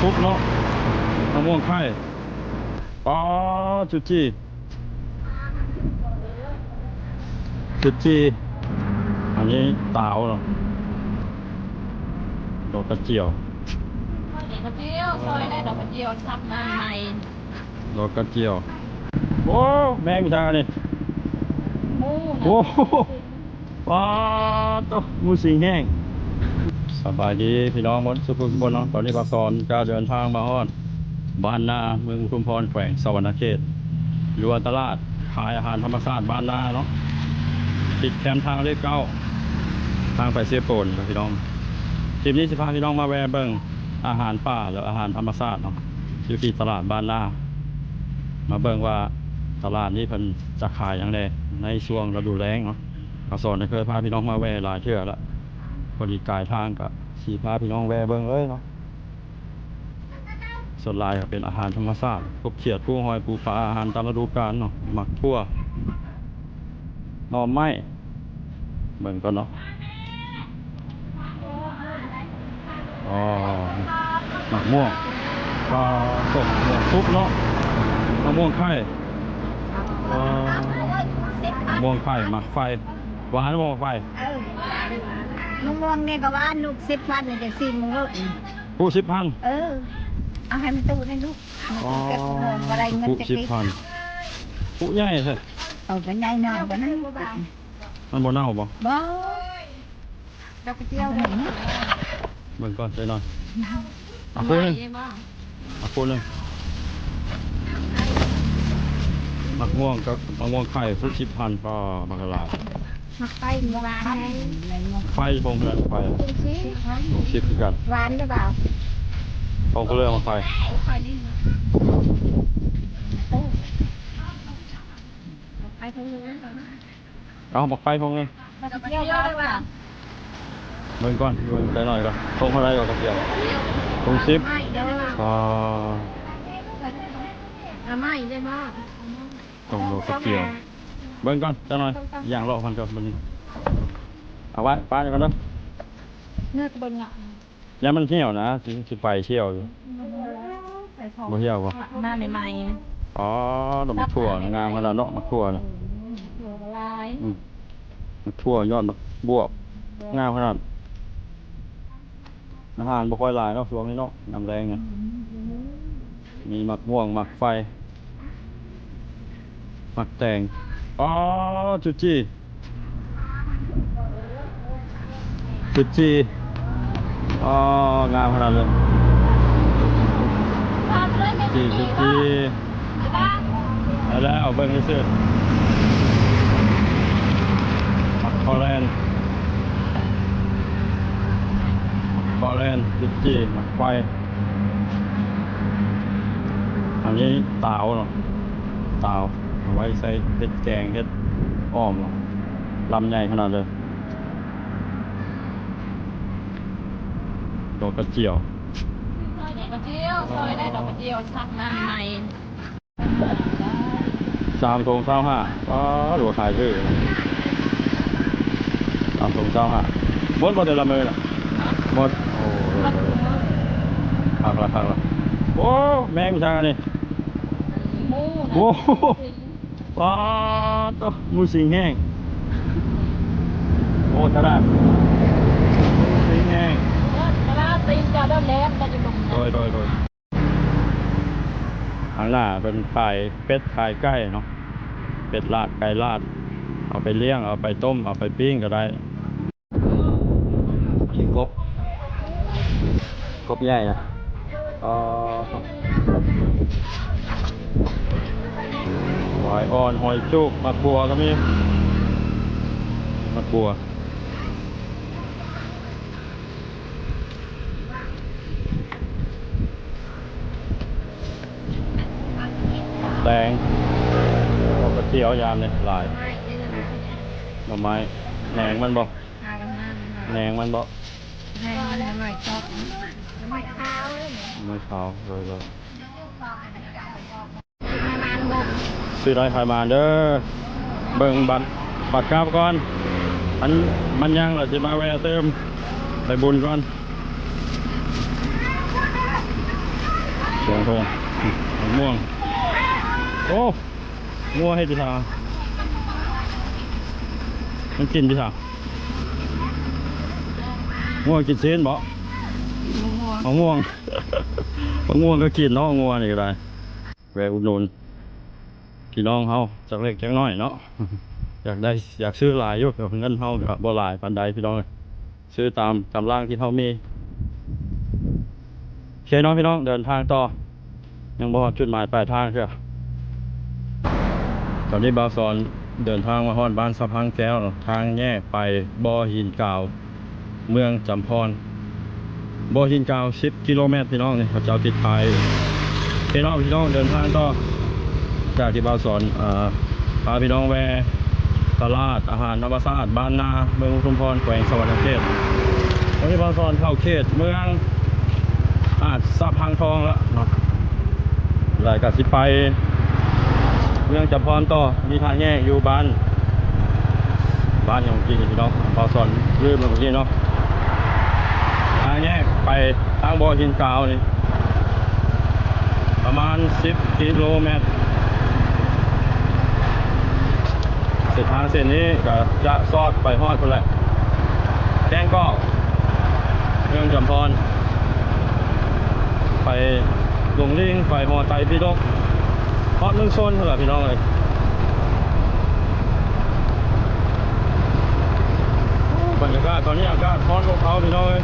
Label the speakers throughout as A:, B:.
A: ฟุกเนาะมะม่วงไข่อ๋อจุดจีจุดจีอันนี้ตาวเนาะดอกกระเจียว
B: ดอกกระเจียวซอยได้ดอกกระเจียวทำมาใหม่
A: ดอกกระเจียวโอ้แมงชาเนี่ย
B: หมู
A: โอ้โหปลาตวมูสิงแห้ง สบายดีพี่น้องมดสุขุมบนเนาะตอนนี้ปากรจะเดินทางมาฮอดบ้านนาเมืองชุมพรแขวงสวรรณเขตอยู่อันตลาดขายอาหารธรรมชาติบ้านนาเนาะติดแคมทางเลขเก้าทางไปเสียโปนครับพี่น้องคลิปนี้สิพาพี่น้องมาแวะเบิ่งอาหารป่าหรืออาหารธรรมชาติเนาะอยู่ที่ตลาดบ้านนามาเบิ่งว่าตลาดนี้เพิ่นจะขายอย่างไรในช่วงฤดูแล้งเนาะกสอนเคยพาพี่น้องมาแวะหลายเทื่อแล้ว พอดีกายทางก็สีพาพี่น้องแวเบิ่งเลยเนาะส่วนลายก็เป็นอาหารธรรมชาติกบเขียดปูหอยปูปลาอาหารตามฤดูกาลเนาะหมักทั่วน่อไม้เบิ่งก่อนเนาะอ๋อหมักม่วงก็ต้มม่วงซุปเนาะมะม่วงไข่เอ่อมะม่วงไข่หมักไฟหวานมะม่วงไฟ
C: ลุงมองเนี่ยก็ว่าลูกสิบพันเนี่ยจะสี่โมงแล้ว
A: ผู้สิบพัน
C: เออ เอาให้มันตู้ให้ลูกมัน
A: อ๋อ
C: เก็บเงินอะไรเงิน
A: ผู้
C: จะ
A: สิบ
C: กิน
A: พันผู้ใหญ่ใช่
C: เอาไปไหนหน่อยไปนั่นบ่
A: มันบ่เน่าบ่
C: บ่ดอกกระเจียวเห็น
A: เบิ่งก่อนใจหน่อยเอา
B: ให
A: คู่
B: ม่
A: หนึง
B: ใช่ป่ะ
A: เอาคู่หนึงมะม่วงกับมะม่วงไข่ผู้สิบพันก็มากระลาด
C: มักไปหวานไง
A: ไฟพงเรือนไฟ
C: จริงสิ
A: สิบคือกัน
C: หวานหรือเปล่า
A: พงเรือนมาไฟ
B: ไปนี่นะ
C: โอ้
B: ไปทางนู้น
A: เอาหมักไฟพงเรือน
C: ดอกกระ
B: ดอกกระ
C: เจี
B: เจี
C: ย
B: ยวว
C: ได้
B: ได้
C: ป่ะ
B: ป่ะ
A: เบิ่งก่อนเบิ่งใจหน่อยก่อนพงเท่าไรก่อนกระเทียมพงสิบ
C: ไม่เด้อ
A: ก็
B: เอาใหม่ได้ป่ะ
A: ตรงโลกระเจียว เบิ่งก่อนจังหน่อยอย่างรอพันก่อนมันนี้เอาไว้ป้าเดี๋ยวก่อนเนาะ
B: เนื้อกระเบนอะ
A: อย่ามันเหี่ยวนะสิสิไปเที่ยวอยู่บ่เที่ยวบ่
B: หน้าใหม่
A: อ๋อดอกมะถั่วงามขนาดเนาะมะถั่วน่ะ
B: ๆหัวลาย
A: อืมมะถั่วยอดมะบวบงามขนาดอาหารบ่ค่อยหลายเนาะช่วงนี้เนาะน้ำแรงเนี่ยมีมักม่วงมักไฟมักแตง อ๋อจุดจีจุดจีอ๋องามขนาดเลย
B: พาไปเลยไม่
A: จีจุดจี
B: บ้า
A: เอาแล้วเอาเบิ้งให้เสร็จมักคอแลนด์มักคอแลนจุดจีมักไฟอันนี้ตาวเนาะตาวเอา ไว้ใส่เห็ดแกงเห็ดอ้อมเนาะลำใหญ่ขนาดเลยดอกกระเจียว
B: ซอยดอกกระเจียวซอยได้ดอกกระเจียวทำมาใหม่
A: สามทงเศร้าห้าก็ดูขายชื่อสามทงเศร้าห้าหมดหมดเดือนละมือน่ะหมดโอ้พักละพักละโอ้แมงชานี่
B: หมู
A: โอ้โห ปลาตัวมูสิงแห้ง โอ้ตลาดสิงแห้ง
B: กระลาตีนจะเดินแหลมจะอยู่ตรง
A: โดยโดยโดยข้างหน้าเป็นขายเป็ดขายไก่เนาะ เป็ดลาดไก่ลาด เอาไปเลี้ยง เอาไปต้ม เอาไปปิ้งก็ได้กินกบ กบใหญ่นะเอ่อห อยอ่อนหอยจุกมักบัวก็มีมักบัวแตงเอากระเจียวยามเลยหลายหน่อไม้แหนงมันบ่แหนงมันบ่
C: ให้มันหน่อยชอบไม่เท้าเลย
A: ไม่ขาวเลยเลย
C: ประมาณบ่
A: ซื้อได้ขายมาเด้อเบิ่งบัตรบัตรกราบก่อนอันมันยังเหรอจะมาแวะเติมไปบุญก่อนองทงมะม่วง โอ้ม่วงให้พิธามันกินพิธาม่วงกินเส้นบ่
B: มะม่วง
A: มะม่วงมะม่วงก็กินเนาะงัวนี่ก็ได้แวะอุดหนุน พี่น้องเฮาจักเล็กจักน้อยเนาะอยากได้อยากซื้อหลายอยู่แต่เงินเฮาก็บ่หลายปานใดพี่น้องซื้อตามตามร่างที่เฮามีโอเคเน้องพี่น้องเดินทางต่อ ยังบ่ฮอดจุดหมายปลายทางเชียวตอนนี้บาวสอนเดินทางมาฮอดบ้านสะพังแก้วทางแยกไปบ่อหินกาว เมืองจำพรบ่อหินกาว 10 กิโลเมตรพี่น้องนี่เขาเจ้าติดไปพี่น้องพี่น้องเดินทางต่อ จากที่บาวสอนอ่อพาพี่น้องแวตลาดอาหารธรรมชาติบ้านนาเมืองชุมพรแขวงสวรรณเขตวันนี้บาวสอนเข้าเขตเมืองอาจสะพังทองแล้วเนาะหลายกับสิไปเมืองจำพรต่อมีทางแยกอยู่บ้านบ้านอย่างจริงพี่น้องบาวสอนลืมเมื่อกี้เนาะทางแยกไปทางบ่อหินกาวนี่ประมาณ 10 กิโลเมตร เส้นทางเส้นนี้ก็จะซอดไปฮอดคนละแจ้งก็เมืองจำพร ไปลงลิงไปหอไตพี่นกฮอดเมืองโซนเท่าไหร่พี่น้องเลยบรรยากาศตอนนี้อากาศร้อนกเขาพี่น้องเลย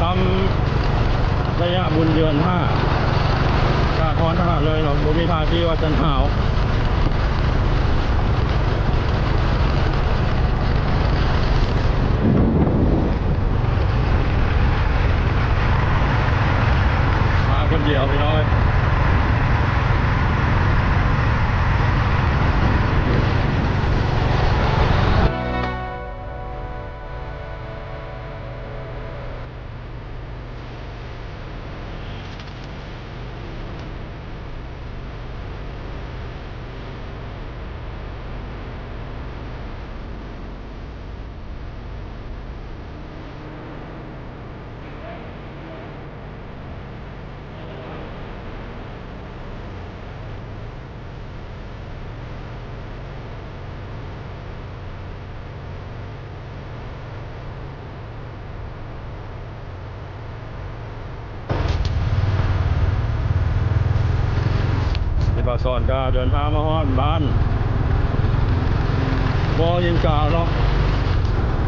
A: ทำระยะบุญเดือนห้าชาทอนทหารเลยเนาะบุมีทาที่ว่าจะหนาว สอนก็เดินทางมาฮอดบ้านบ่อยินกาวเนาะ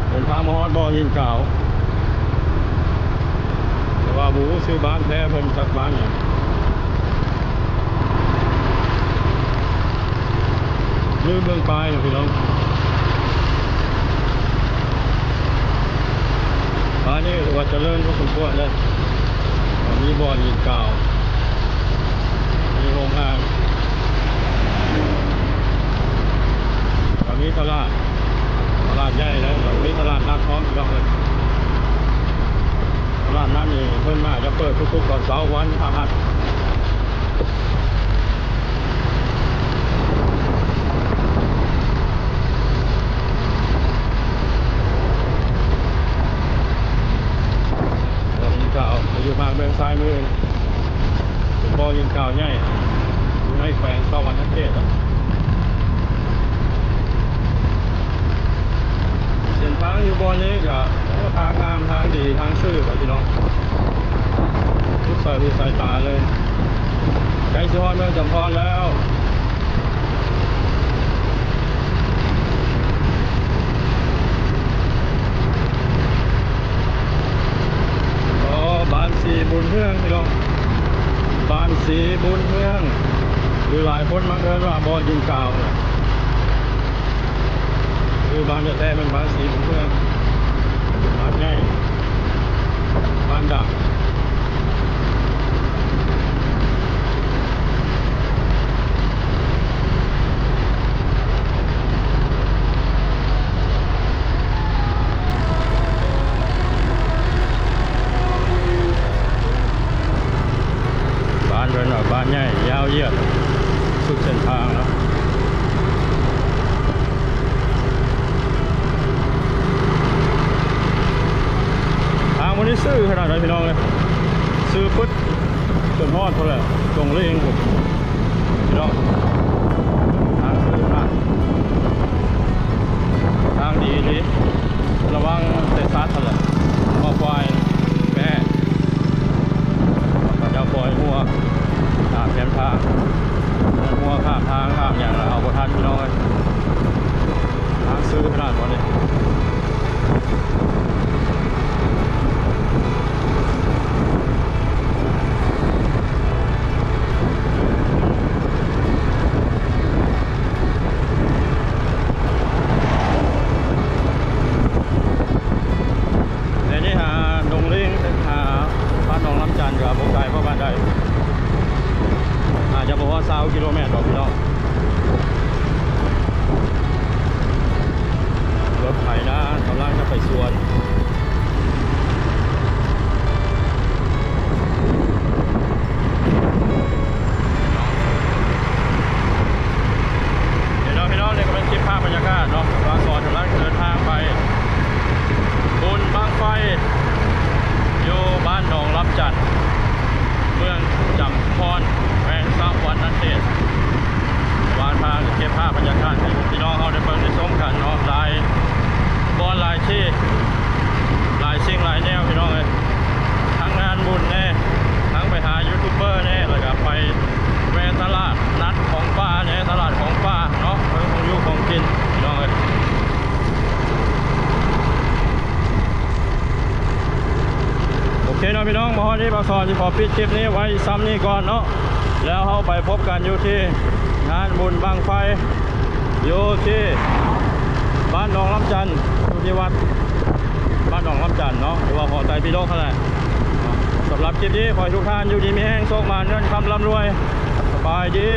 A: เดินทางมาฮอดบ่อยินกาวแต่ว่าหมูซื้อบ้านแท้เพิ่นสักบ้านเนี่ยลืมเมืองปลายนะพี่น้องบ้านนี้ว่าจะเริญพอสมควรเลยตอนนี้บ่อยินกาวมีโรงงาน ตลาด ตลาดใหญ่แล้วตอนนี้ตลาดนัดพร้อมอีกแล้วเลยตลาดนัดนี่เพิ่นมาจะเปิดทุกๆก่อนเสาร์วันพฤหัสบ่อยิงเก่าอยู่ทาเบื้องซ้ายมือบ่อยิงเก่าใหญ่อยู่ในแขวงสวรรณเขตอะ เส้ นทางอยู่บนนี้ก็ทางงามทางดีทางซื่อกับพี่น้องทุกสายทุกสายตาเลยใกล้ชิฮอนเมืองจำพรแล้วอ๋อบานสีบุญเมืองพี่น้องบานสีบุญเมืองหรือหลายคนมาเอิ้นว่าบอลยิงกาวเนี่ยคือบ้านจะ แท้เป็นบ้านสีของเมืองบ้านใหญ่บ้านดักบ้านเป็นแบบบ้านใหญ่ยาวเหยียดสุดเส้นทางแล้ว ทางวันนี้ซื้อขนาด ไหนพี่น้องเลยซื้อปึ๊ดจนฮอดเท่าไหร่ตรงเลยเองผมพี่น้องทางสวยมากทางดีดีระวังเตะซัดเท่าไหร่มาควายแม่มันจะปล่อยหัวตามแคมทางมันหัวข้ามทางข้ามอย่างไรเอาบทันพี่น้องเลยทางซื้อขนาดวันนี้ เดี๋ยวนี้หาดงลิงหาบ้านหนองลำจันทร์กับโบกไก่ประมาณใดอาจจะบอกว่าซาวกิโลเมตรหรอกพี่น้องรถไถนะกำลังจะไปสวน เดี๋ยวน้องพี่น้องเนี่ยก็เป็นคลิปภาพบรรยากาศเนาะบางส่วนกำลังเดินทางไป บุญบางไฟ อยู่บ้านหนองรับจันทร์เมืองจำพรแขวงสามวันนันเทศวานทางเก็บภาพบรรยากาศให้พี่น้องเขาได้เบิ่งได้ชมกันเนาะลายบอลลายที่ลายสิ่งลายแนวพี่น้องเลยทั้งงานบุญแน่ทั้งไปหายูทูบเบอร์แน่แล้วก็ไปแวะตลาดนัดของป้าแน่ตลาดของป้าเนาะเพิ่งของอยู่ของกินพี่น้องเลยโอเคเนาะพี่น้องมาฮอดที่ปากซอยที่ขอปิดคลิปนี้ไว้ซ้ำนี้ก่อนเนาะแล้วเราไปพบกันอยู่ที่ งานบุญบางไฟอยู่ที่บ้านหนองลำจันทร์อยู่ที่วัด บ้านหนองลำจันทร์เนาะหรือว่าหอไตรพิโลกนั่นแหละสำหรับคลิปนี้ขอให้ทุกท่านอยู่ดีมีแห้งโชคมาเงินคำร่ำรวยสบายดี